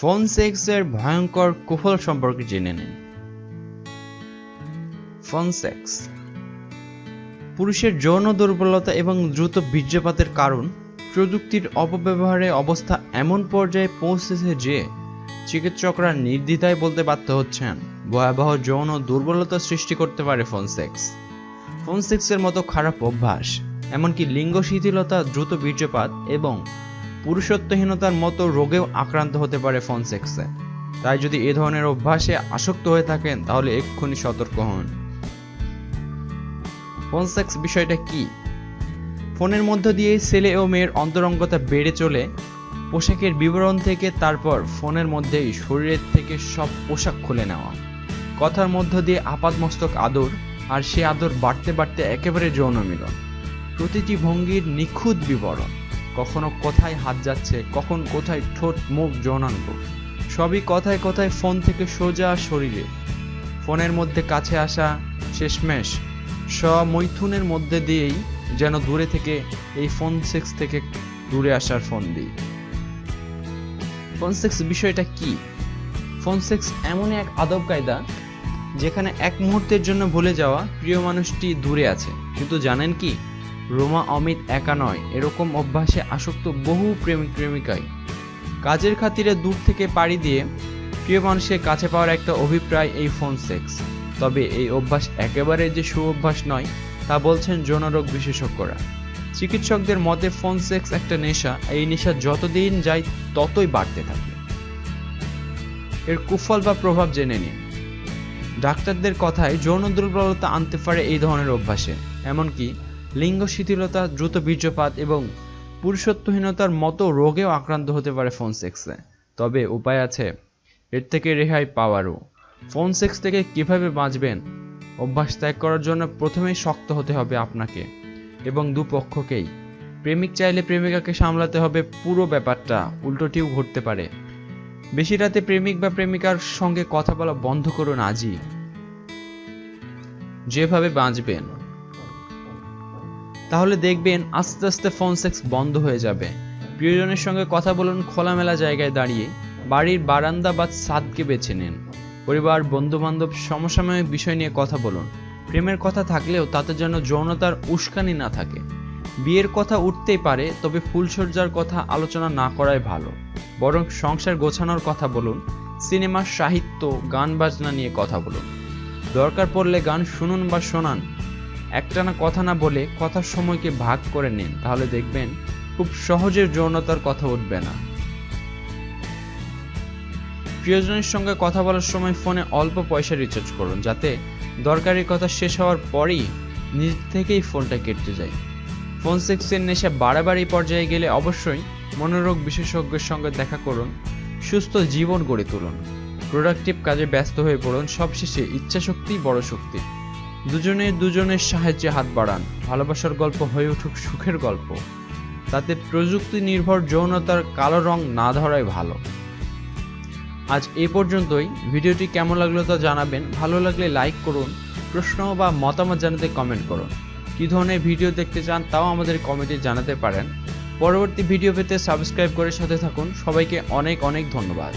Phone সেক্সের ভয়ঙ্কর কুফল সম্পর্কে জেনে নিন। ফোন সেক্স পুরুষের যৌন দুর্বলতা এবং দ্রুত বীর্যপাতের কারণ প্রযুক্তির অপব্যবহারে অবস্থা এমন পর্যায়ে পৌঁছেছে যে চিকিৎসকরা নির্দ্বিধায় বলতে বাধ্য হচ্ছেন, ভয়াবহ যৌন দুর্বলতা সৃষ্টি করতে পারে ফোন সেক্স ফোন সেক্সের মতো খারাপ অভ্যাস, এমনকি লিঙ্গ শিথিলতা, দ্রুত বীর্যপাত এবং পুরুষত্বহীনতার মতো রোগেও আক্রান্ত হতে পারে ফোন সেক্সে তাই যদি এ ধরনের অভ্যাসে আসক্ত হয়ে থাকেন, তাহলে এক্ষুনি সতর্ক হন। ফোন সেক্স বিষয়টা কি? ফোনের মধ্য দিয়ে ছেলে ও মেয়ের অন্তরঙ্গতা বেড়ে চলে, পোশাকের বিবরণ থেকে তারপর ফোনের মধ্যেই শরীরের থেকে সব পোশাক খুলে নেওয়া। কথার মধ্য দিয়ে আপাতমস্তক আদর আর সে আদর বাড়তে বাড়তে একেবারে যৌন মিলন। প্রতিটি ভঙ্গির নিখুঁত বিবরণ। কখনো কোথায় হাত যাচ্ছে, কখন কোথায় ঠোঁট মুখ যৌনাঙ্গ সবই কথায় কথায় ফোন থেকে সোজা শরীরে। ফোনের মধ্যে কাছে আসা শেষমেশ স্বমৈথুনের মধ্যে দিয়েই যেন দূরে থেকে এই ফোন সেক্স থেকে দূরে আসার ফোন দিই। ফোন সেক্স বিষয়টা কি? ফোন সেক্স এমনই এক আদব কায়দা যেখানে এক মুহূর্তের জন্য ভুলে যাওয়া প্রিয় মানুষটি দূরে আছে। কিন্তু জানেন কি? রোমা অমিত একা নয়, এরকম অভ্যাসে আসক্ত বহু প্রেমিক প্রেমিকাই। কাজের খাতিরে দূর থেকে পাড়ি দিয়ে প্রিয় মানুষের কাছে পাওয়ার একটা অভিপ্রায় এই ফোন সেক্স। তবে এই অভ্যাস একেবারে যে সুঅভ্যাস নয়, তা বলছেন যৌনরোগ বিশেষজ্ঞরা। চিকিৎসকদের মতে ফোন সেক্স একটা নেশা, এই নেশা যতদিন যায় ততই বাড়তে থাকে। এর কুফল বা প্রভাব জেনে নিন। ডাক্তারদের কথায় যৌন দুর্বলতা আনতে পারে এই ধরনের অভ্যাসে, এমনকি লিঙ্গ শিথিলতা, দ্রুত বীর্যপাত এবং পুরুষত্বহীনতার মতো রোগেও আক্রান্ত হতে পারে ফোন সেক্সে। তবে উপায় আছে। এর থেকে রেহাই পাওয়ারও। ফোন সেক্স থেকে কীভাবে বাঁচবেন? অভ্যাস ত্যাগ করার জন্য প্রথমেই শক্ত হতে হবে আপনাকে এবং দুপক্ষকেই। প্রেমিক চাইলে প্রেমিকাকে সামলাতে হবে, পুরো ব্যাপারটা উল্টোটিও ঘটতে পারে। বেশি রাতে প্রেমিক বা প্রেমিকার সঙ্গে কথা বলা বন্ধ করুন আজই। যেভাবে বাঁচবেন। তাহলে দেখবেন আস্তে আস্তে ফোন সেক্স বন্ধ হয়ে যাবে। প্রিয়জনের সঙ্গে কথা বলুন খোলামেলা জায়গায় দাঁড়িয়ে, বাড়ির বারান্দা বা ছাদকে বেছে নিন। পরিবার বন্ধু বান্ধব সমসাময়িক বিষয় নিয়ে কথা বলুন। প্রেমের কথা থাকলেও তাতে যেন যৌনতার উস্কানি না থাকে। বিয়ের কথা উঠতেই পারে, তবে ফুলসজ্জার কথা আলোচনা না করাই ভালো। বরং সংসার গোছানোর কথা বলুন, সিনেমা, সাহিত্য, গান বাজনা নিয়ে কথা বলুন। দরকার পড়লে গান শুনুন বা শোনান। একটানা কথা না বলে কথার সময়কে ভাগ করে নিন, তাহলে দেখবেন খুব সহজে যৌনতার কথা উঠবে না। প্রিয়জনের সঙ্গে কথা বলার সময় ফোনে অল্প পয়সা রিচার্জ করুন, যাতে দরকারি কথা শেষ হওয়ার পরেই নিজ থেকেই ফোনটা কেটে যায়। ফোন সেক্সের নেশা বাড়াবাড়ি পর্যায়ে গেলে অবশ্যই মনোরোগ বিশেষজ্ঞের সঙ্গে দেখা করুন, সুস্থ জীবন গড়ে তুলুন। প্রোডাক্টিভ কাজে ব্যস্ত হয়ে পড়ুন, সবশেষে ইচ্ছাশক্তি বড় শক্তি। দুজনে দুজনের সাহায্যে হাত বাড়ান। ভালোবাসার গল্প হয়ে উঠুক সুখের গল্প। তাতে প্রযুক্তি নির্ভর যৌনতার কালো রং না ধরাই ভালো। আজ এ পর্যন্তই। ভিডিওটি কেমন লাগল তা জানাবেন। ভালো লাগলে লাইক করুন। প্রশ্ন বা মতামত জানাতে কমেন্ট করুন। কী ধরনের ভিডিও দেখতে চান তাও আমাদের কমেন্টে জানাতে পারেন। পরবর্তী ভিডিও পেতে সাবস্ক্রাইব করে সাথে থাকুন। সবাইকে অনেক অনেক ধন্যবাদ।